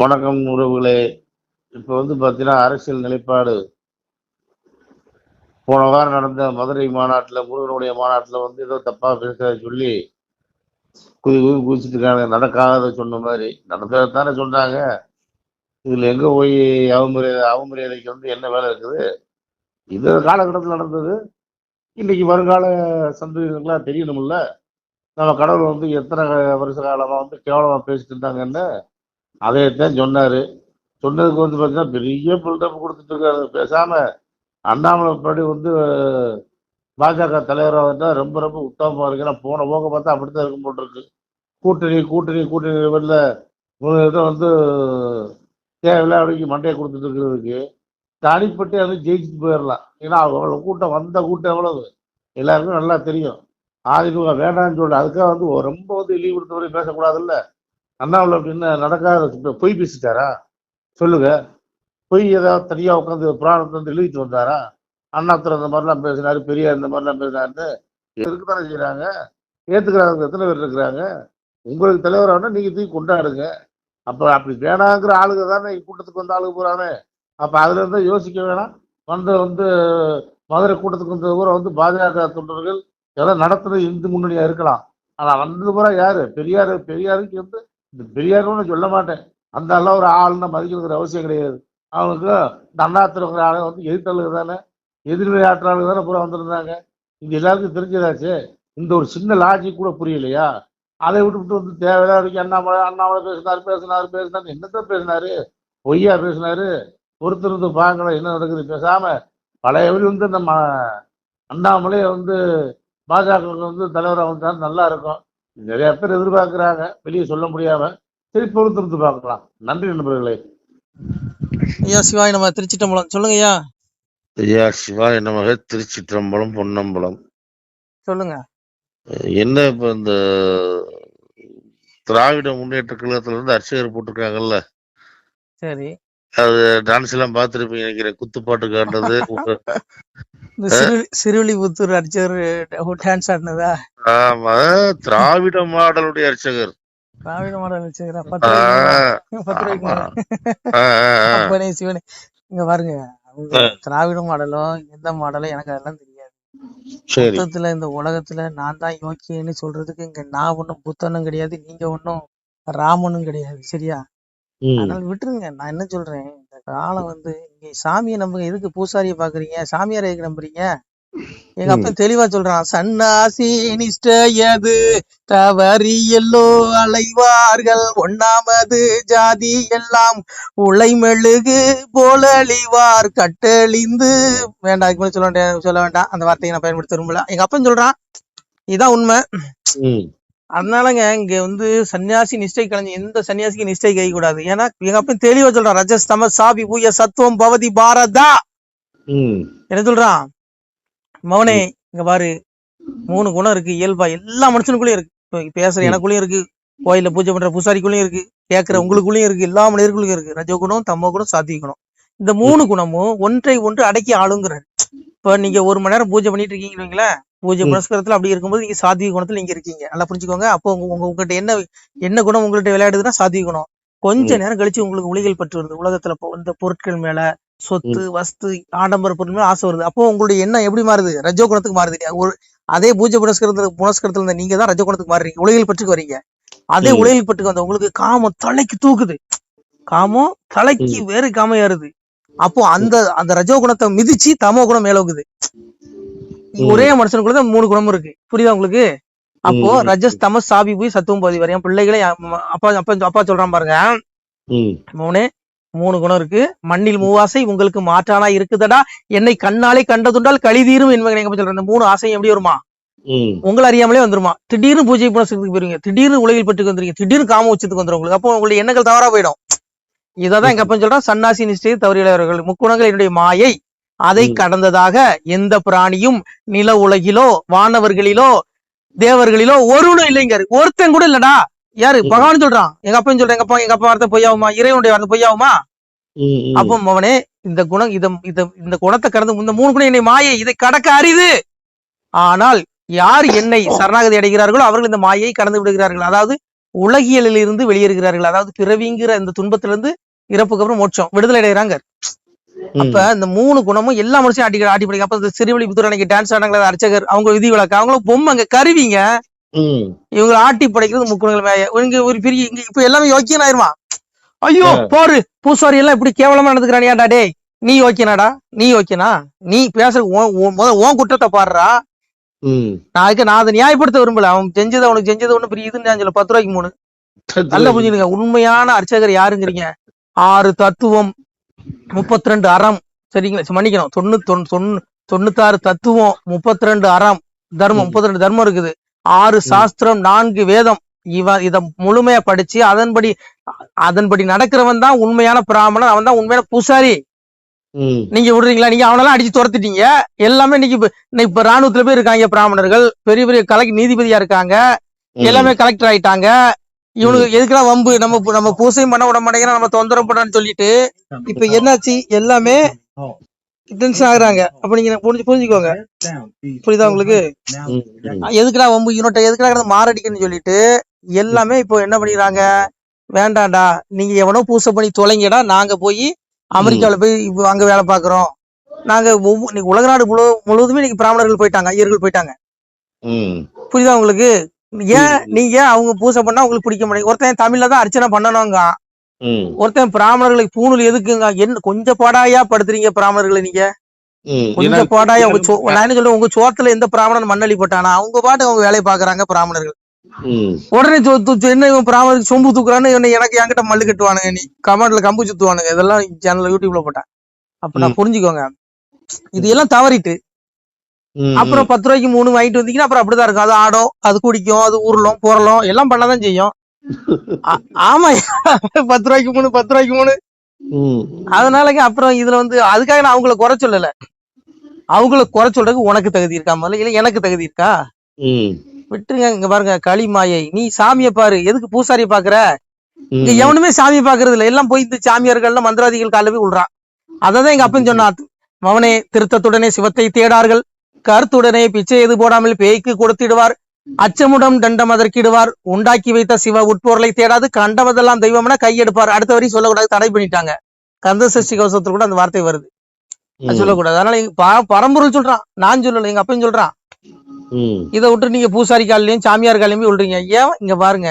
வணக்கம் உறவுகளே. இப்போ வந்து பார்த்தீங்கன்னா அரசியல் நிலைப்பாடு. போன வாரம் நடந்த மதுரை மாநாட்டில் முருகனுடைய மாநாட்டில் வந்து ஏதோ தப்பாக பேச சொல்லி குதி குதி குதிச்சுட்டு இருக்காங்க. நடக்காத சொன்ன மாதிரி. நடந்ததை தானே சொன்னாங்க இதில் எங்கே போய் அவமரியாதை அவமரியாதைக்கு வந்து என்ன வேலை இருக்குது? இந்த காலகட்டத்தில் நடந்தது. இன்னைக்கு வருங்கால சந்ததிகளுக்கெல்லாம் தெரியணும்ல. நம்ம கடவுள் வந்து எத்தனை வருஷ காலமாக வந்து கேவலமாக பேசிட்டு இருந்தாங்கன்னு அதையத்தான் சொன்னாரு. சொன்னதுக்கு வந்து பார்த்தீங்கன்னா பெரிய பில்டப் கொடுத்துட்டு இருக்காரு. பேசாம அண்ணாமலை படி வந்து பாஜக தலைவராக இருந்தால் ரொம்ப ரொம்ப உத்தமமாக இருக்கு. ஏன்னா போன போக பார்த்தா அப்படித்தான் இருக்கும் போட்டுருக்கு கூட்டணி கூட்டணி கூட்டணி லெவலில் இதை வந்து தேவையில்லை அப்படிக்கு மண்டையை கொடுத்துட்டு இருக்கிறதுக்கு தனிப்பட்டு அது ஜெயிச்சுட்டு போயிடலாம் ஏன்னா அவ்வளோ கூட்டம் வந்த கூட்டம் எவ்வளவு? எல்லாருக்கும் நல்லா தெரியும். அதிமுக வேண்டாம்னு சொல்லிட்டு அதுக்காக வந்து ரொம்ப வந்து இழிவு கொடுத்த வரை பேசக்கூடாதுல்ல? அண்ணாவில் அப்படின்னு நடக்காத பொய் பேசிட்டாரா? சொல்லுங்க. பொய் ஏதாவது தனியாக உட்காந்து புராணத்தை வந்து எழுதிட்டு வந்தாரா? அண்ணாத்துறை இந்த மாதிரிலாம் பேசினாரு பெரியார் இந்த மாதிரிலாம் பேசினாருன்னு. இருக்குதானே செய்கிறாங்க ஏற்றுக்கிறாங்க எத்தனை பேர் இருக்கிறாங்க? உங்களுக்கு தலைவரானா நீங்கள் தூக்கி கொண்டாடுங்க. அப்போ அப்படி வேணாங்கிற ஆளுங்க தானே கூட்டத்துக்கு வந்த ஆளுங்க போகிறானே அப்போ அதில் இருந்தா யோசிக்க வேணாம். வந்து வந்து மதுரை கூட்டத்துக்கு வந்த கூட வந்து பாஜக தொண்டர்கள் எதாவது நடத்துறது இந்து முன்னணியாக இருக்கலாம். ஆனால் வந்தது பூரா யார்? பெரியார் பெரியாருக்கு வந்து இந்த பெரியாருன்னு சொல்ல மாட்டேன். அந்த அளவு ஒரு ஆளுன்னு மதிக்கணுங்கிற அவசியம் கிடையாது. அவனுக்கு இந்த ஆளை ஆளு வந்து எதிர்த்தலுக்கு தானே எதிர்வினை ஆற்றாளுக்கு தானே பூரா வந்திருந்தாங்க. இது எல்லாருக்கும் தெரிஞ்சதாச்சு இந்த ஒரு சின்ன லாஜிக் கூட புரியலையா? அதை விட்டுவிட்டு வந்து தேவையில்லாத வரைக்கும் அண்ணாமலை அண்ணாமலை பேசினார் பேசினார் பேசினாரு என்னத்தான் பேசினாரு? பொய்யா பேசினாரு? ஒருத்தர் வந்து பார்க்கல என்ன நடக்குது? பேசாம பழையபடி வந்து நம்ம அண்ணாமலை வந்து பாஜக வந்து தலைவராக வந்தாலும் நல்லா இருக்கும். நிறைய பேர் எதிர்பார்க்கிறாங்க. வெளியே சொல்ல முடியாம சரி பொறுத்திருந்து பார்க்கலாம். நன்றி நண்பர்களே. ஐயா சிவாய் நம்ம திருச்சிட்டம்பலம் சொல்லுங்க ஐயா. ஐயா சிவாய நமக திருச்சிற்றம்பலம் பொன்னம்பலம். சொல்லுங்க. என்ன இப்ப இந்த திராவிட முன்னேற்ற கழகத்துல இருந்து அர்ச்சகர் போட்டிருக்காங்கல்ல? சரி. அது டான்ஸ் எல்லாம் பார்த்துருப்பீங்க நினைக்கிறேன். குத்துப்பாட்டு காட்டுறது இந்த சிறு சிறுவில்லிபுத்தூர் அடிச்சவர் டான்ஸ் ஆடினதா? ஆமா திராவிட மாடலுடைய அர்ச்சகர். திராவிட மாடல் ஆ. அப்பனே சிவனே. இங்க பாருங்க திராவிட மாடலும் எந்த மாடலும் எனக்கு அதெல்லாம் தெரியாது. மொத்தத்துல இந்த உலகத்துல நான் தான் யோக்கியன்னு சொல்றதுக்கு இங்க நான் ஒண்ணும் புத்தனும் கிடையாது நீங்க ஒண்ணும் ராமனும் கிடையாது சரியா? அதனால விட்டுருங்க நான் என்ன சொல்றேன்? காலம் வந்து இங்க சாமியை நம்புங்க. எதுக்கு பூசாரியை பாக்குறீங்க? சாமியாரை எதுக்கு நம்புறீங்க? எங்க அப்பா தெளிவா சொல்றான் சன்னாசி நிஷ்டையது தவறி எல்லோ அலைவார்கள். ஒண்ணாமது ஜாதி எல்லாம் உலை மெழுகு போல அழிவார். கட்டழிந்து வேண்டாம் இதுக்கு மேல சொல்ல வேண்டிய சொல்ல வேண்டாம். அந்த வார்த்தையை நான் பயன்படுத்த விரும்பல. எங்க அப்பன் சொல்றான் இதான் உண்மை. அதனாலங்க இங்க வந்து சன்னியாசி நிஷ்டை கலைஞ எந்த சன்னியாசிக்கு நிஷ்டை கை கூடாது ஏன்னா எங்க அப்பன் தெளிவா சொல்றான் ரஜஸ் தம சாபி பூய சத்துவம் பவதி பாரதா. என்ன சொல்றான்? மவனே இங்க பாரு மூணு குணம் இருக்கு இயல்பா எல்லா மனுஷனுக்குள்ளயும் இருக்கு. பேசுற. எனக்குள்ளயும் இருக்கு கோயில்ல பூஜை பண்ற பூசாரிக்குள்ளயும் இருக்கு கேட்கிற உங்களுக்குள்ளயும் இருக்கு எல்லா மனிதர்களுக்கும் இருக்கு ரஜகுணம் தமோ குணம் சாத்விக குணம். இந்த மூணு குணமும் ஒன்றை ஒன்று அடக்கி ஆளுங்கிறாரு. இப்ப நீங்க ஒரு மணி நேரம் பூஜை பண்ணிட்டு இருக்கீங்கன்னு வைங்களேன் பூஜை. புனஸ்காரத்துல அப்படி இருக்கும்போது நீங்க சாத்விக குணத்துல நீங்க இருக்கீங்க. நல்லா புரிஞ்சுக்கோங்க. அப்போ உங்க உங்க- உங்ககிட்ட என்ன என்ன குணம் உங்கள்கிட்ட விளையாடுதுன்னா சாத்விக குணம். கொஞ்ச. நேரம் கழிச்சு உங்களுக்கு உளிகள் பற்று வருது. உலகத்துல இந்த பொருட்கள் மேல சொத்து வஸ்து ஆடம்பர பொருள் மேல ஆசை வருது. அப்போ உங்களுடைய எண்ணம் எப்படி மாறுது? ரஜோ குணத்துக்கு மாறுது? ஒரு அதே பூஜை புனஸ்கரத்துல புனஸ்கரத்துல இருந்த நீங்க தான் ரஜோ குணத்துக்கு மாறுறீங்க. உலகில் பற்றுக்கு வரீங்க. அதே. உலகில் பற்றுக்கு வந்த உங்களுக்கு காமம் தலைக்கு தூக்குது. காமம் தலைக்கு வேறு காமம் ஏறுது அப்போ அந்த அந்த ரஜோ குணத்தை மிதிச்சு தமோ குணம் மேலோகுது. ஒரே மனுஷனுக்குள்ள மூணு குணம் இருக்கு. புரியுதா உங்களுக்கு? அப்போ. ரஜஸ் தமஸ் சாபி போய் சத்துவம் பாதி வரையும். பிள்ளைகளை அப்பா அப்பா அப்பா சொல்றான் பாருங்க. மூணு மூணு குணம் இருக்கு. மண்ணில் மூவாசை உங்களுக்கு மாற்றானா இருக்குதடா? என்னை கண்ணாலே கண்டதுண்டால் கழிதீரும் என்பதை எங்க சொல்றேன் இந்த மூணு ஆசையும் எப்படி வருமா? உங்களை அறியாமலே வந்துருமா? திடீர்னு பூஜை புனஸ்கரத்துக்கு போயிருவீங்க. திடீர்னு உலகில் பட்டுக்கு வந்துருங்க திடீர்னு காம உச்சத்துக்கு வந்துரும் உங்களுக்கு. அப்போ உங்களுடைய எண்ணங்கள் தவறா போயிடும். இததான் எங்க அப்பன் சொல்றான் சன்னாசி நிஷ்டை தவறியவர்கள். முக்குணங்கள் என்னுடைய மாயை. அதை. கடந்ததாக எந்த பிராணியும் நில உலகிலோ வானவர்களிலோ தேவர்களிலோ ஒருவனும் இல்லைங்க. ஒருத்தன் கூட இல்லடா. யாரு. பகவான் சொல்றான். எங்க அப்பன் சொல்றேன். எங்க அப்பா எங்க அப்பா வார்த்தை பொய்யாவுமா இறைவனுடைய வார்த்தை பொய்யாவுமா. அப்போ அவனே இந்த குணம் இத இத இந்த குணத்தை கடந்து இந்த மூணு குணம் என்னை மாயை இதை கடக்க அரிது. ஆனால் யார் என்னை சரணாகதி அடைகிறார்களோ அவர்கள் இந்த மாயை கடந்து விடுகிறார்கள். அதாவது உலகியலில் இருந்து வெளியேறுகிறார்கள். அதாவது பிறவிங்கிற இந்த துன்பத்திலிருந்து இறப்புக்கு அப்புறம் மோட்சம் விடுதலை அடைகிறாங்க. அப்ப இந்த மூணு குணமும் எல்லா மனுஷனும் ஆட்டி ஆட்டி படிக்க அப்ப சிறுவழிபுத்தூர் அன்னைக்கு டான்ஸ் ஆனாங்களா அர்ச்சகர் அவங்க விதி விளக்கு அவங்களும் பொம்மைங்க கருவிங்க. இவங்க ஆட்டி படைக்கிறது முக்குணங்கள் இங்க ஒரு பெரிய இங்க இப்ப எல்லாமே யோக்கியன் ஆயிருமா? ஐயோ பாரு பூசாரி எல்லாம் இப்படி கேவலமா நடந்துக்கிறானியாடா டேய் நீ யோக்கியனாடா? நீ யோக்கியனா? நீ பேசுற முத உன் குற்றத்தை பாடுறா. நான் நான் அதை நியாயப்படுத்த விரும்பல. அவன் செஞ்சது அவனுக்கு செஞ்சது ஒண்ணு பெரிய இதுன்னு சொல்ல பத்து ரூபாய்க்கு மூணு. நல்லா புரிஞ்சுடுங்க உண்மையான அர்ச்சகர் யாருங்கிறீங்க? ஆறு தத்துவம். முப்பத்தி ரெண்டு அறம். சரிங்களா? சரி, மன்னிக்கணும். தொண்ணூத்தி தொண்ணூ தொண்ணூத்தாறு தத்துவம் முப்பத்தி ரெண்டு அறம். தர்மம். முப்பத்தி ரெண்டு தர்மம் இருக்குது. ஆறு சாஸ்திரம் நான்கு வேதம். இவன் இத முழுமையா படிச்சு அதன்படி அதன்படி நடக்கிறவன் தான் உண்மையான பிராமணன் அவன் தான் உண்மையான பூசாரி. நீங்க விடுறீங்களா? நீங்க அவனெல்லாம் அடிச்சு துரத்திட்டீங்க. எல்லாமே இன்னைக்கு இப்ப- இன்னைக்கு இப்ப ராணுவத்துல போய் இருக்காங்க பிராமணர்கள். பெரிய பெரிய கலெக்ட் நீதிபதியா இருக்காங்க. எல்லாமே கலெக்டர் ஆயிட்டாங்க. இவனுக்கு எதுக்குலாம் வம்பு? நம்ம நம்ம பூசையும் பண்ண விட மாட்டேங்கிறான். நம்ம தொந்தரவு பண்ணான்னு சொல்லிட்டு இப்ப என்னாச்சு? எல்லாமே டென்ஷன் ஆகுறாங்க. அப்ப நீங்க புரிஞ்சு புரிஞ்சுக்கோங்க. புரியுதா உங்களுக்கு. எதுக்குடா வம்பு? இவன்ட்ட எதுக்குடா கிடந்து மாரடிக்கணும்னு சொல்லிட்டு எல்லாமே இப்போ என்ன பண்ணிடுறாங்க? வேண்டாம்டா நீங்க எவனோ பூசை பண்ணி தொலைங்கடா. நாங்க போய் அமெரிக்காவுல போய் அங்க வேலை பாக்குறோம். நாங்க உலக நாடு முழு முழுவதுமே இன்னைக்கு பிராமணர்கள் போயிட்டாங்க. ஐயர்கள் போயிட்டாங்க. புரியுதா உங்களுக்கு? ஏன் நீங்க அவங்க பூசை பண்ணா உங்களுக்கு பிடிக்க மாட்டேங்குது. ஒருத்தன் தமிழ்ல தான் அர்ச்சனை பண்ணணுங்க ஒருத்தன் பிராமணர்களுக்கு பூணூல் எதுக்குங்க? என்ன கொஞ்சம் பாடாயா படுத்துறீங்க பிராமணர்களை நீங்க. கொஞ்சம் பாடாயா உங்க நான் என்ன சொல்றேன் உங்க சோத்துல எந்த பிராமணன் மண்ணள்ளி போட்டானா அவங்க பாட்டு அவங்க வேலையை பாக்குறாங்க பிராமணர்கள். உடனே என்ன இவன் பிராமணருக்கு சொம்பு தூக்குறான்னு எனக்கு என்கிட்ட மல்லு கட்டுவானுங்க நீ. கமெண்ட்ல கம்பு சுத்துவானுங்க. இதெல்லாம் சேனல்ல யூடியூப்ல போட்டேன் அப்ப நான். புரிஞ்சுக்கோங்க. இது எல்லாம் தவறிட்டு. அப்புறம் பத்து ரூபாய்க்கு மூணு வாங்கிட்டு வந்தீங்கன்னா அப்புறம் அப்படிதான் இருக்கும். அது ஆடும் அது குடிக்கும் அது உருளும் புரளும் எல்லாம் பண்ணாதான் செய்யும். ஆமா பத்து ரூபாய்க்கு மூணு பத்து ரூபாய்க்கு மூணு அதனாலங்க அப்புறம் இதுல வந்து அதுக்காக நான் அவங்கள குறை சொல்லல. அவங்கள குறை சொல்றதுக்கு உனக்கு தகுதி இருக்கா முதல்ல? இல்ல எனக்கு தகுதி இருக்கா? விட்டுருங்க இங்க பாருங்க களி மாயை. நீ சாமியை பாரு. எதுக்கு பூசாரியை பாக்குற? இங்க. எவனுமே சாமியை பாக்குறது இல்ல எல்லாம் போய் இந்த சாமியார்கள் மந்திராதிகள் கால போய் விடுறான் அததான் எங்க அப்பன் சொன்னா மவனே திருத்தத்துடனே சிவத்தை தேடார்கள். கருத்துடனே பிச்சை எது போடாமல் பேய்க்கு கொடுத்திடுவார். அச்சமுடம் தண்டம் அதற்கிடுவார். உண்டாக்கி வைத்த சிவ உட்பொருளை தேடாது. கண்டவதெல்லாம் தெய்வம்னா கையெடுப்பார். அடுத்த வரையும் சொல்லக்கூடாது. தடை பண்ணிட்டாங்க. கந்த சஷ்டி கவசத்துல கூட அந்த வார்த்தை வருது. சொல்லக்கூடாது. அதனால பரம்பொருள் சொல்றான். நான் சொல்லல எங்க அப்பன் சொல்றான். இதை விட்டு நீங்க பூசாரி காலையும் சாமியார் காலையும் விடுறீங்க ஏன்? இங்க பாருங்க.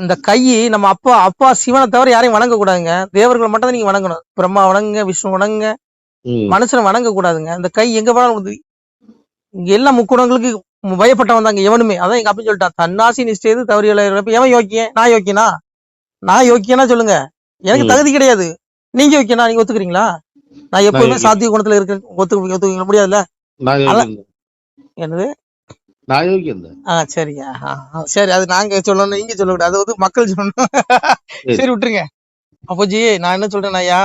இந்த கை நம்ம அப்பா அப்பா சிவனை தவிர யாரையும் வணங்க கூடாதுங்க தேவர்களை மட்டும் தான் நீங்க வணங்கணும். பிரம்மா வணங்குங்க விஷ்ணு வணங்குங்க. மனுஷனை வணங்க கூடாதுங்க இந்த கை எங்க போனாலும் உண்டு. இங்க எல்லா முக்குணங்களுக்கு பயப்பட்டவன் தாங்க எவனுமே. அதான் எங்க அப்பா சொல்லிட்டான் தன்னாசி நிஷ்டேது தவறியல எவன் யோக்கியன்? நான் யோக்கியனா? நான் யோக்கியனா சொல்லுங்க. எனக்கு. தகுதி கிடையாது. நீங்க யோக்கியனா? நீங்க ஒத்துக்கிறீங்களா? நான் எப்பவுமே. சாத்திய குணத்துல இருக்கேன் ஒத்து ஒத்துக்க முடியாதுல்ல. என்னது? நான் யோகியம் தான். ஆ சரிங்க. சரி அது நாங்க சொல்லணும் நீங்க சொல்லக்கூடாது. அது வந்து மக்கள் சொல்லணும். சரி. விட்டுருங்க. அப்போஜி நான் என்ன சொல்றேன் ஐயா?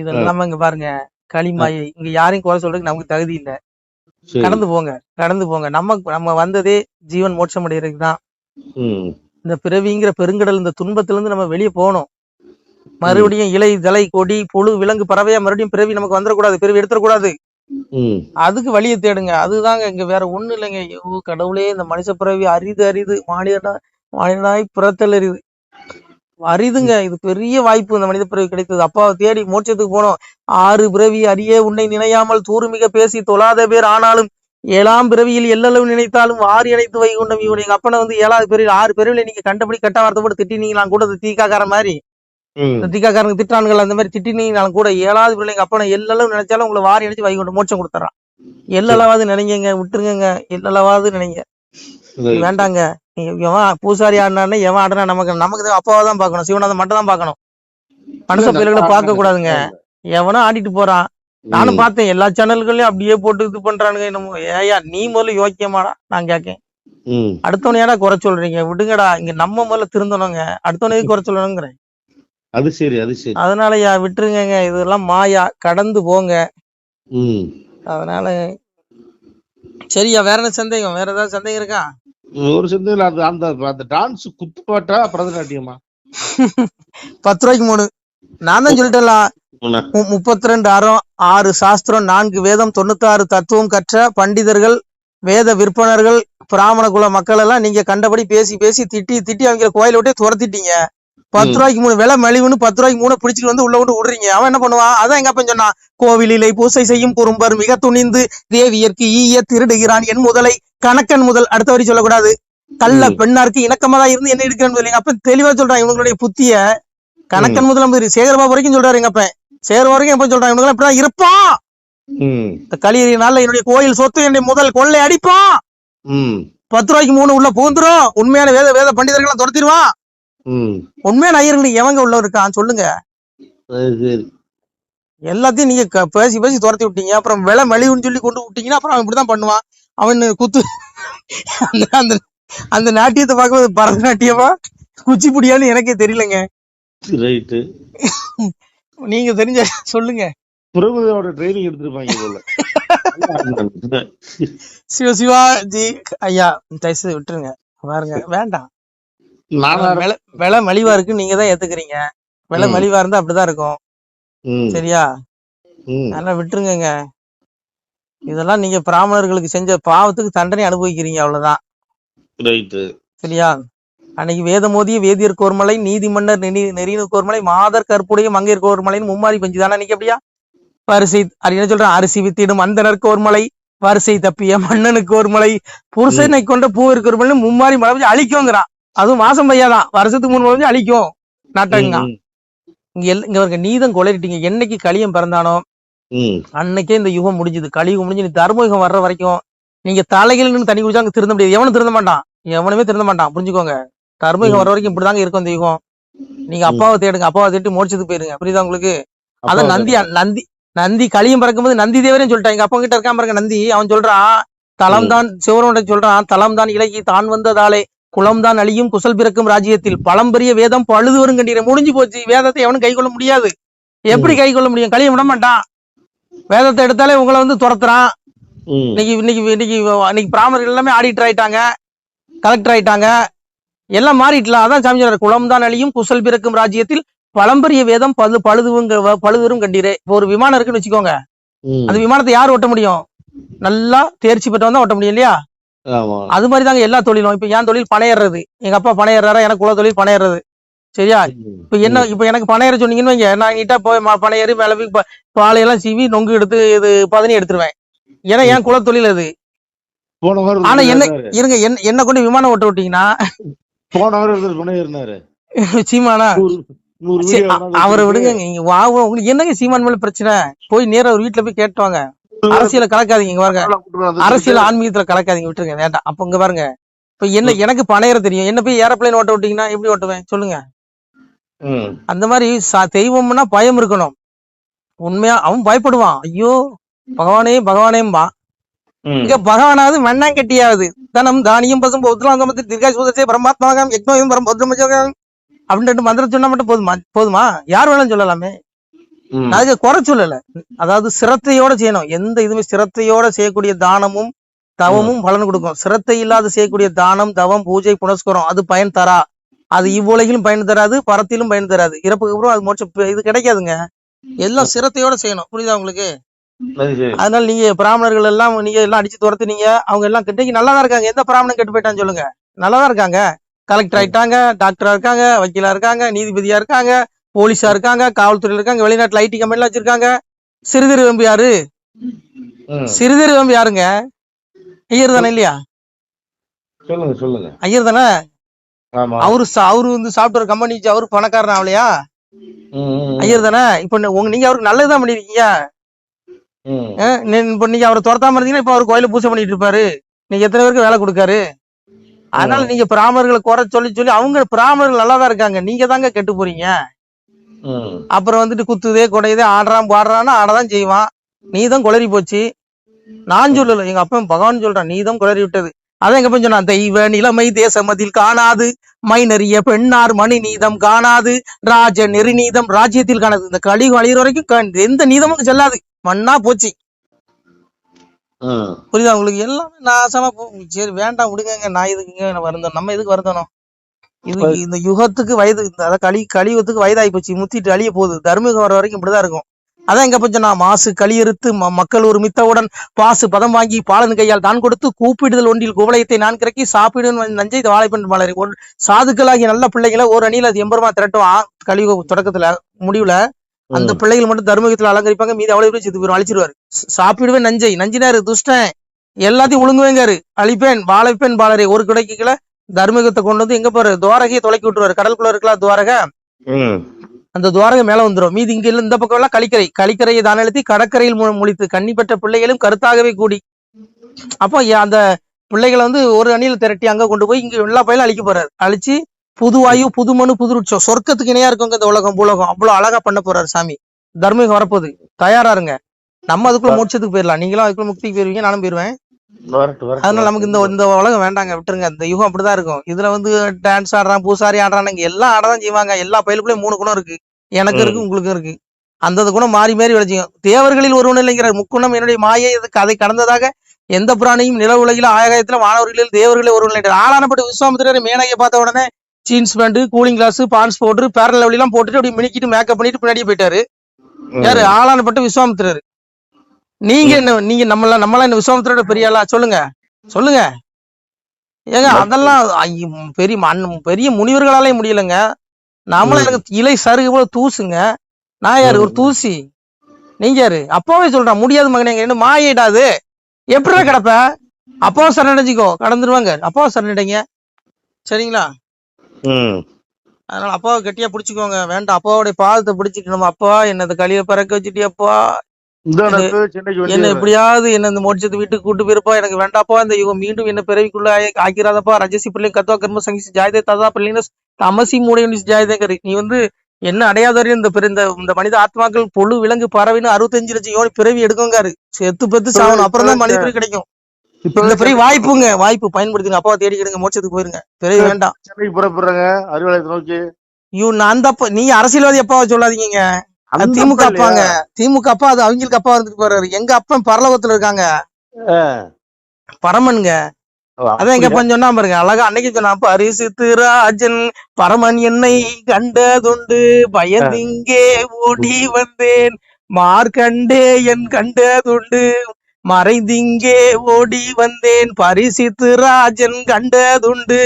இது இல்லாம இங்க பாருங்க. களிமாயை இங்க யாரையும் குறை சொல்றதுக்கு நமக்கு தகுதி இல்ல. கடந்து போங்க கடந்து போங்க. நம்ம நம்ம வந்ததே ஜீவன் மோட்சம் அடைகிறதுக்கு தான். இந்த பிறவிங்கிற பெருங்கடல் இந்த துன்பத்துல இருந்து நம்ம வெளியே போகணும். மறுபடியும் இலை தலை கொடி புழு விலங்கு பறவையா மறுபடியும் பிறவி நமக்கு வந்துடக்கூடாது பிறவி எடுத்துடக்கூடாது அதுக்கு வழியை தேடுங்க. அதுதாங்க இங்க வேற ஒண்ணு இல்லைங்க. ஐயோ கடவுளே இந்த மனுஷ பிறவி அரிது அரிது. மானிடனா மானிடனாய் பிறத்தல் அரிது. அரிதுங்க. இது பெரிய வாய்ப்பு இந்த மனித பிறவி கிடைத்தது. அப்பாவை தேடி மோட்சத்துக்கு போனோம். ஆறு பிறவி அரியே உன்னை நினையாமல் தூருமிக பேசி தொழாத பேர் ஆனாலும் ஏழாம் பிறவியில் எல்லளவு நினைத்தாலும் ஆறு இணைத்து வைகுண்டம் இவன் எங்க அப்பனை வந்து ஏழாவது பிறவியில் ஆறு பிறவில நீங்க கண்டபடி கட்ட வார்த்தை போட்டு திட்டினீங்களாம் கூட இந்த தீக்காக்காரன் மாதிரி. தீக்காக்காரங்க திட்டான்கள் அந்த மாதிரி திட்டினீங்கனாலும் கூட ஏழாவது பிள்ளை எங்க அப்பனை எல்லளவு நினைச்சாலும் உங்களை வாரி அடிச்சு வைகுண்டம் மோட்சம் கொடுத்துறான். எல்லளவாவது நினைங்க விட்டுருங்க எல்லளவாவது நினைங்க. வேண்டாங்க. எவன் பூசாரி ஆடினானே எவன் ஆடினா நமக்கு நமக்கு அப்பாவை தான் பார்க்கணும் சிவனாதை மட்டும் தான் பார்க்கணும். மனுஷ பிள்ளைகளை பார்க்க கூடாதுங்க. எவனோ ஆடிட்டு போறான். நானும். பார்த்தேன் எல்லா சேனல்களையும் அப்படியே போட்டு இது பண்றானுங்க என்னமோ. ஏயா நீ முதல்ல யோக்கியமாடா நான் கேட்கேன் அடுத்தவனை ஏடா குறை சொல்றீங்க? விடுங்கடா இங்க நம்ம முதல்ல திருந்தணுங்க. அடுத்தவனே குறை சொல்லணுங்கிறேன். அது சரி அது சரி. அதனாலயா விட்டுருங்கங்க. இதெல்லாம் மாயா கடந்து போங்க. அதனால சரியா வேற என்ன சந்தேகம்? வேற ஏதாவது சந்தேகம் இருக்கா? ஒரு சந்தேகம் அந்த அந்த அந்த டான்ஸ் குத்துப்பாட்டா பரதநாட்டியமா பத்து ரூபாய்க்கு மூணு. நான் தான் சொல்லிட்டேன்ல. உன்ன. மு- முப்பத்தி ரெண்டு அறம் ஆறு சாஸ்திரம் நான்கு வேதம் தொண்ணூத்தாறு தத்துவம் கற்ற பண்டிதர்கள் வேத விற்பனர்கள் பிராமண குல மக்கள் எல்லாம் நீங்க கண்டபடி பேசி பேசி திட்டி திட்டி அவங்க கோயில விட்டே துரத்திட்டீங்க. பத்து. ரூபாய்க்கு மூணு விலை மலிவுன்னு பத்து ரூபாய்க்கு மூணு பிடிச்சிட்டு வந்து உள்ள விட்டு விடுறீங்க. அவன் என்ன பண்ணுவான்? அதான் எங்க அப்பன் சொன்னான் கோவிலிலை பூசை செய்யும் குறும்பர் மிக துணிந்து தேவியர்க்கு ஈய திருடுகிறான் என் முதலை. கணக்கன் முதல் அடுத்த வரி சொல்லக்கூடாது. ம். பெண்ணாருக்கு இணக்கமா தான் இருந்து என்ன எடுக்கிறேன்னு சொல்லி அப்ப தெளிவா சொல்றான் இவங்களுடைய புத்திய. கணக்கன் முதல் சேகர்பாபு வரைக்கும் சொல்றாரு எங்க அப்பன் சேகர் வரைக்கும் எப்ப சொல்றான் இவங்க இப்படிதான் இருப்பான். இந்த கலியறி நாள்ல என்னுடைய கோயில் சொத்து என்னுடைய முதல் கொள்ளை அடிப்பான். பத்து ரூபாய்க்கு மூணு உள்ள புகுந்துரும். உண்மையான வேத வேத பண்டிதர்கள் துரத்திடுவான். உண்மையான ஐயர்கள் எவங்க உள்ள இருக்கான் சொல்லுங்க. எல்லாத்தையும் நீங்க பேசி பேசி துரத்தி விட்டீங்க. அப்புறம் விலை மலிவுன்னு சொல்லி கொண்டு விட்டீங்கன்னா அப்புறம் அவன் இப்படிதான் பண்ணுவான். அவன் குத்து அந்த அந்த நாட்டியத்தை பார்க்கும்போது பரதநாட்டியமா? குச்சிப்புடியான்னு எனக்கே தெரியலங்க. நீங்க தெரிஞ்ச சொல்லுங்க. பிரபுதேவோட ட்ரைனிங் எடுத்திருப்பாங்க போல. சிவ சிவா ஜி ஐயா தயவுசெய்து விட்டுருங்க. பாருங்க வேண்டாம். விலை மலிவா இருக்கு. நீங்க தான் ஏத்துக்கிறீங்க. விலை. மலிவா இருந்தா அப்படிதான் இருக்கும். சரியா? ம். அதெல்லாம் விட்டுருங்கங்க. இதெல்லாம் நீங்க பிராமணர்களுக்கு செஞ்ச பாவத்துக்கு தண்டனை அனுபவிக்கிறீங்க அவ்வளவுதான். சரியா? அன்னைக்கு வேதமோதிய வேதியர் கோர்மலை நீதிமன்னர் நெறி நெறியினு கோர்மலை மாதர் கற்புடைய மங்கையர் கோர்மலைன்னு மும்மாரி பஞ்சு. தானே அன்னைக்கு அப்படியா? வரிசை என்ன சொல்றேன்? அரிசி வித்திடும் அந்தனர் கோர்மலை வரிசை தப்பிய மன்னனுக்கு கோர்மலை புருஷனை கொண்ட பூவிற்கு கோர்மலை மும்மாரி பெஞ்சு அழிக்குங்கிறான். அதுவும் மாசம் பையாதான். வருஷத்துக்கு மூணு மழை பெஞ்சு அழிக்கும். நாட்டங்க. இங்க இங்க பாருங்க நீதம் கொளறிட்டீங்க. என்னைக்கு களியம் பிறந்தானோ அன்னைக்கே இந்த யுகம் முடிஞ்சுது. கலியுகம் முடிஞ்சு நீ தர்மயுகம் வர்ற வரைக்கும் நீங்க தலைகள் நின்னு தண்ணி குடிச்சா அங்க திருந்த முடியாது. எவனும் திருந்த மாட்டான். எவனுமே திருந்த மாட்டான். புரிஞ்சுக்கோங்க. தர்மயுகம் வர வரைக்கும் இப்படிதாங்க இருக்கும் இந்த யுகம். நீங்க அப்பாவை தேடுங்க. அப்பாவை தேடி மோட்சத்துக்கு போயிருங்க. புரியுதா உங்களுக்கு? அதான் நந்தி நந்தி நந்தி களியும் பறக்கும்போது நந்தி தேவரேன்னு சொல்லிட்டான் எங்க அப்பா கிட்ட இருக்கான் பாருங்க நந்தி. அவன் சொல்றான் தலம் தான் சிவனோட சொல்றான் தலம் தான் இலகி தான் வந்ததாலே. குளம் தான் அழியும் குசல் பிறக்கும் ராஜ்யத்தில் பழம்பெரிய வேதம் பழுது வரும் கண்டீர. முடிஞ்சு போச்சு. வேதத்தை எவனும் கை கொள்ள முடியாது. எப்படி கை கொள்ள முடியும்? களிய விட மாட்டான். வேதத்தை எடுத்தாலே உங்களை வந்து துரத்துறான். இன்னைக்கு இன்னைக்கு இன்னைக்கு இன்னைக்கு பிராமணர்கள் எல்லாமே ஆடிட்டர் ஆயிட்டாங்க. கலெக்டர் ஆயிட்டாங்க. எல்லாம் மாறிட்டலாம் அதான் சாமி சொல்றாரு. குளம் தான் அழியும் குசல் பிறக்கும் ராஜ்யத்தில் பழம்பெரிய வேதம் பழு பழுதுவங்க பழுதரும் கண்டீரே. இப்போ ஒரு விமானம் இருக்குன்னு வச்சுக்கோங்க. அந்த விமானத்தை யார் ஓட்ட முடியும்? நல்லா தேர்ச்சி பெற்றவன் தான் ஓட்ட முடியும் இல்லையா? அது மாதிரி தாங்க எல்லா தொழிலும். இப்ப என் தொழில் பணையறது எங்க அப்பா பணையறாரா எனக்கு குல தொழில் பணையறது சரியா? இப்ப என்ன இப்ப எனக்கு பணையற சொன்னீங்கன்னு வைங்க. நான் நீட்டா போய் பணையறி மேல போய் பாலையெல்லாம் சீவி நொங்கு எடுத்து இது பதனி எடுத்துருவேன். ஏன்னா என் குல தொழில் அது. ஆனா என்ன. இருங்க என்ன என்ன கொண்டு விமானம் ஓட்ட விட்டீங்கன்னா? போன வாரம் ஒருத்தர் துணை இருந்தாரு. சீமானா? அவரை விடுங்க. நீங்க வா உங்களுக்கு என்னங்க சீமான் மேல பிரச்சனை? போய் நேரா ஒரு வீட்டுல போய் கேட்டு வாங்க. அரசியல கலக்காதீங்க இங்க பாருங்க. அரசியல் ஆன்மீகத்துல கலக்காதீங்க விட்டுருங்க வேண்டாம். அப்ப இங்க பாருங்க. இப்ப என்ன எனக்கு பணையற தெரியும். என்ன போய் ஏரோப்ளேன் ஓட்ட விட்டீங்கன்னா எப்படி ஓட்டுவேன்? சொல்லுங்க. அந்த மாதிரி தெய்வம்னா பயம் இருக்கணும். உண்மையா அவன் பயப்படுவான். ஐயோ பகவானே பகவானேம்பா. இங்க பகவானாவது மண்ணாங்கட்டியாவது. தனம் தானியம் பசும் பௌத்திரம் சமத்து தீர்க்கா சுதசே பரமாத்மாகம் யக்னோயம் பரம் பௌத்திரமஜகம் அப்படின்னு ரெண்டு மந்திரம் சொன்னா மட்டும் போதுமா? போதுமா? யார் வேணாலும் சொல்லலாமே. அதுக்கு குறை சொல்லல. அதாவது சிரத்தையோட செய்யணும். எந்த இதுவுமே சிரத்தையோட செய்யக்கூடிய தானமும் தவமும் பலன் கொடுக்கும். சிரத்தை இல்லாத செய்யக்கூடிய தானம் தவம் பூஜை புனஸ்கரம் அது பயன் தரா. அது இவ்வுலகிலும் பயன் தராது பரத்திலும் பயன் தராது. இறப்புக்கு அப்புறம் அது மோட்ச இது கிடைக்காதுங்க. எல்லாம் சிரத்தையோட செய்யணும். புரியுதா உங்களுக்கு? அதனால நீங்க பிராமணர்கள் எல்லாம் நீங்க எல்லாம் அடிச்சு துரத்துனீங்க அவங்க எல்லாம் கிட்டக்கு நல்லா தான் இருக்காங்க. எந்த பிராமணன் கெட்டு போயிட்டான்னு சொல்லுங்க. நல்லா தான் இருக்காங்க. கலெக்டர் ஆயிட்டாங்க டாக்டரா இருக்காங்க வக்கீலா இருக்காங்க நீதிபதியா இருக்காங்க. போலீஸா இருக்காங்க காவல்துறையில இருக்காங்க வெளிநாட்டுல ஐடி கம்பெனில வச்சிருக்காங்க. சிறுதிரு வெம்பு யாரு? சிறுதிரு வெம்பு யாருங்க? ஐயர் தானே இல்லையா? சொல்லுங்க சொல்லுங்க. ஐயர் தானே? அவரு அவரு வந்து சாப்பிட்டு கம்பெனி அவரு பணக்காரன் ஆகலையா ம், ஐயர் தானே? இப்ப உங்க நீங்க அவருக்கு நல்லதுதான் பண்ணிருக்கீங்க. இப்ப நீங்க அவரை துரத்தாம இருந்தீங்கன்னா இப்ப அவர் கோயில பூஜை பண்ணிட்டு இருப்பாரு. நீங்க எத்தனை பேருக்கு வேலை கொடுக்காரு? அதனால நீங்க பிராமணர்களை குறை சொல்லி சொல்லி அவங்க பிராமணர்கள் நல்லா தான் இருக்காங்க. நீங்க தாங்க கெட்டு போறீங்க. அப்புறம் வந்துட்டு குத்துதே குடையுதே ஆடுறான் பாடுறான்னா ஆடதான் செய்வான். நீதான் குளறி போச்சு. நான் சொல்லல எங்க அப்பன் பகவான் சொல்றான் நீதான் குளறி விட்டது. அதான் எங்க சொன்னான் தெய்வ நிலைமை தேசமதில் காணாது. மை நெறிய பெண்ணார் மணி நீதம் காணாது. ராஜ நெறி நீதம் ராஜ்யத்தில் காணாது. இந்த கலியுகம் அழியிற வரைக்கும் எந்த நீதமும் செல்லாது. மண்ணா போச்சு. புரியுதா உங்களுக்கு? எல்லாமே நாசமா போ சரி வேண்டாம் விடுங்க நான் இதுக்கு வருந்தோம் நம்ம எதுக்கு வருந்தணும் இது இந்த யுகத்துக்கு வயது இந்த அதாவது கலி கலியுகத்துக்கு வயதாகி போச்சு. முத்திட்டு அழிய போகுது. தர்மயுகம் வர வரைக்கும் இப்படிதான் இருக்கும். அதான் எங்க பஞ்சம்? நான் மாசு களியறுத்து மக்கள் ஒரு மித்தவுடன் பாசு பதம் வாங்கி பாலன் கையால் தான் கொடுத்து கூப்பிடுதல் ஒன்றில் குவளையத்தை நான் கிறக்கி சாப்பிடும் நஞ்சை வாழைப்பெண் மலரை. சாதுக்களாகிய நல்ல பிள்ளைகளை ஒரு அணியில் அது எம்பெருமா திரட்டுவான் கலியுக தொடக்கத்துல முடிவுல அந்த. பிள்ளைகள் மட்டும் தர்மகத்துல அலங்கரிப்பாங்க. மீதி அவ்வளவு செத்து போயிரும். அழிச்சிருவாரு. சாப்பிடுவேன் நஞ்சை. நஞ்சினாரு துஷ்டன். எல்லாத்தையும் ஒழுங்குவேங்காரு அழிப்பேன் வாழைப்பேன் பாலரை. ஒரு கிடைக்கு கீழே தர்மகத்தை கொண்டு வந்து எங்க போறாரு துவாரகையை தொலைக்கி விட்டுருவாரு. கடலுக்குள்ள இருக்கலாம் துவாரகை. அந்த துவாரகை மேல வந்துரும். மீதி இங்க இல்ல இந்த பக்கம் எல்லாம் கலிக்கரை கலிக்கரையை தான் அழுத்தி கடற்கரையில் முழித்து கன்னி பெற்ற பிள்ளைகளும் கருத்தாகவே கூடி. அப்போ அந்த பிள்ளைகளை வந்து ஒரு அணியில திரட்டி அங்க கொண்டு போய் இங்க எல்லா பயிலும் அழிக்க போறாரு. அழிச்சு புது வாயு புது மனு புது ருட்சம். சொர்க்கத்துக்கு இணையா இருக்குங்க இந்த உலகம் பூலகம். அவ்வளவு அழகா பண்ண போறாரு சாமி. தர்மயுகம் வரப்போகுது. தயாரா இருங்க. நம்ம அதுக்குள்ள மோட்சத்துக்கு போயிடலாம். நீங்களும் அதுக்குள்ள முக்திக்கு போயிருவீங்க நானும் போயிருவேன். அதனால நமக்கு இந்த இந்த உலகம் வேண்டாங்க விட்டுருங்க. இந்த யுகம் அப்படிதான் இருக்கும். இதுல வந்து டான்ஸ் ஆடுறான் பூசாரி ஆடுறானுங்க எல்லாம் ஆடதான் செய்வாங்க. எல்லா பயிலுக்குள்ளயும் மூணு குணம் இருக்கு. எனக்கு இருக்கு உங்களுக்கு இருக்கு. அந்த குணம் மாறி மாறி விளைச்சிக்கும் தேவர்களில் ஒருவன் இல்லைங்கிற முக்குணம் என்னுடைய மாயை இதுக்கு அதை கடந்ததாக எந்த பிராணியும் நில உலகில ஆகாயத்துல வானவர்களில் தேவர்களில் ஒருவன் ஆளானப்பட்ட விஸ்வாமித்திரர் மேனகையை பார்த்த உடனே ஜீன்ஸ் பேண்ட் கூலிங் கிளாஸ் பான்ஸ் போட்டு பேரல் எல்லாம் போட்டுட்டு அப்படியே மினிக்கிட்டு மேக்கப் பண்ணிட்டு பின்னாடியே போயிட்டாரு. யாரு? ஆளானப்பட்ட விஸ்வாமித்திரர். நீங்க என்ன நீங்க நம்மள நம்மள என்ன விஸ்வாமித்திரோட பெரிய ஆளா? சொல்லுங்க. சொல்லுங்க. ஏங்க அதெல்லாம் பெரிய மண்- பெரிய முனிவர்களாலே முடியலங்க. நம்மள ம். எனக்கு இலை சருகு போல தூசுங்க. நான் யாரு? ஒரு. தூசி. நீங்க யாரு? அப்பாவே சொல்றேன் முடியாது மகனே. எங்க என்ன மாயிடாது எப்படிடா கிடப்ப? அப்பாவை சரணடைஞ்சிக்கோ கடந்துருவாங்க. அப்பாவை சரணடைங்க சரிங்களா. அதனால அப்பாவை கெட்டியா பிடிச்சுக்கோங்க. வேண்டாம். அப்பாவுடைய பாதத்தை பிடிச்சிக்கணும் அப்பா என்னது களியில பறக்க வச்சுட்டியப்பா இந்த என்ன எப்படியாவது என்ன இந்த மோட்சத்து வீட்டுக்கு கூட்டு போயிருப்பா எனக்கு வேண்டாப்பா இந்த யுகம் மீண்டும் என்ன பிறவிக்குள்ள ஆக்கிராதப்பா ரஜசி பிள்ளை கத்வா கர்ம சங்கிசி ஜாயதே ததா பிள்ளைங்க தமசி மூடையும் ஜாயதேங்கரு நீ வந்து என்ன அடையாதவரையும் இந்த இந்த இந்த மனித ஆத்மாக்கள் பொழு விலங்கு பறவைன்னு அறுபத்தஞ்சு லட்சம் யோனி பிறவி எடுக்குங்காரு செத்து பெத்து சாகணும். அப்புறம் தான் மனித பிறவி கிடைக்கும். இந்த பிறவி வாய்ப்புங்க வாய்ப்பு. பயன்படுத்துங்க அப்பாவை தேடிக்கிடுங்க மோட்சத்துக்கு போயிருங்க. பிறவி வேண்டாம். சென்னைக்கு புறப்படுறாங்க அறிவாலயத்தை நோக்கி. ஐயோ நான் அப்பா நீங்க அரசியல்வாதி அப்பாவை சொல்லாதீங்க திமுக அப்பா? அப்பாங்க திமுக அப்பா அது அவங்களுக்கு அப்பா வந்துட்டு போறாரு. எங்க அப்பன் பரலோகத்துல இருக்காங்க. பரமனுங்க. அதான் எங்க? அப்பன் சொன்னா பாருங்க அழகா அன்னைக்கு சொன்னா பரிசுத்து ராஜன் பரமன் என்னை கண்டதுண்டு பயந்திங்கே ஓடி வந்தேன். மார்க்கண்டே என் கண்டதுண்டு மறைந்திங்கே ஓடி வந்தேன். பரிசித்து ராஜன் கண்டதுண்டு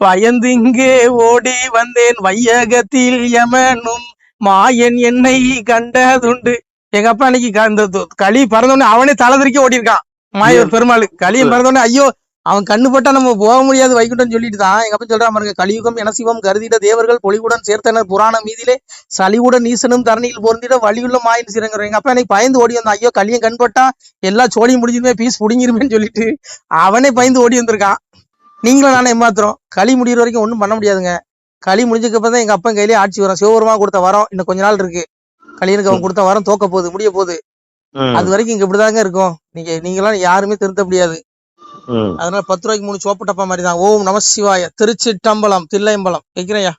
பயந்திங்கே ஓடி வந்தேன். வையகத்தில் யமனும் மாயன் என்னை கண்டதுண்டு. எங்க அப்பா அன்னைக்கு க- இந்த களி பறந்தோடனே அவனே தலதிரிக்க ஓடி இருக்கான் மாயூர் பெருமாள். களியும் பறந்தோடனே ஐயோ அவன் கண்ணு பட்டா நம்ம போக முடியாது வைகுண்டம் சொல்லிட்டு தான். எங்க அப்பா சொல்றான் பாருங்க கலியுகம் என சிவம் கருதிட தேவர்கள் பொலிவுடன் சேர்த்தனர் புராண மீதிலே. சலிவுடன் ஈசனும் தரணியில் பொருந்திட வழியுள்ள மாயின் சிறங்குற எங்க அப்பா எனக்கு பயந்து ஓடி வந்தான். ஐயோ களியும் கண் பட்டா எல்லா சோழியும் முடிஞ்சிருமே பீஸ் புடிங்கிருமேன்னு சொல்லிட்டு. அவனே பயந்து ஓடி வந்திருக்கான். நீங்களும் நானே ஏமாத்துறோம். களி முடியிற வரைக்கும் ஒண்ணும் பண்ண முடியாதுங்க. களி முடிஞ்சதுக்கு தான் எங்க அப்பா கையிலேயே ஆட்சி வரும். சிவபெருமா கொடுத்த வரம் இன்னும் கொஞ்ச நாள் இருக்கு. களியனுக்கு அவன் கொடுத்த வரம் தோக்க போகுது முடிய போகுது. அது வரைக்கும் இங்க இப்படிதாங்க இருக்கும். நீங்க நீங்களாம் யாருமே திருத்த முடியாது. அதனால பத்து ரூபாய்க்கு மூணு சோப்பு டப்பா மாதிரி தான் ஓம் நம சிவாய திருச்சிட்டம்பலம் தில்லையம்பலம். வைக்கிறேன்யா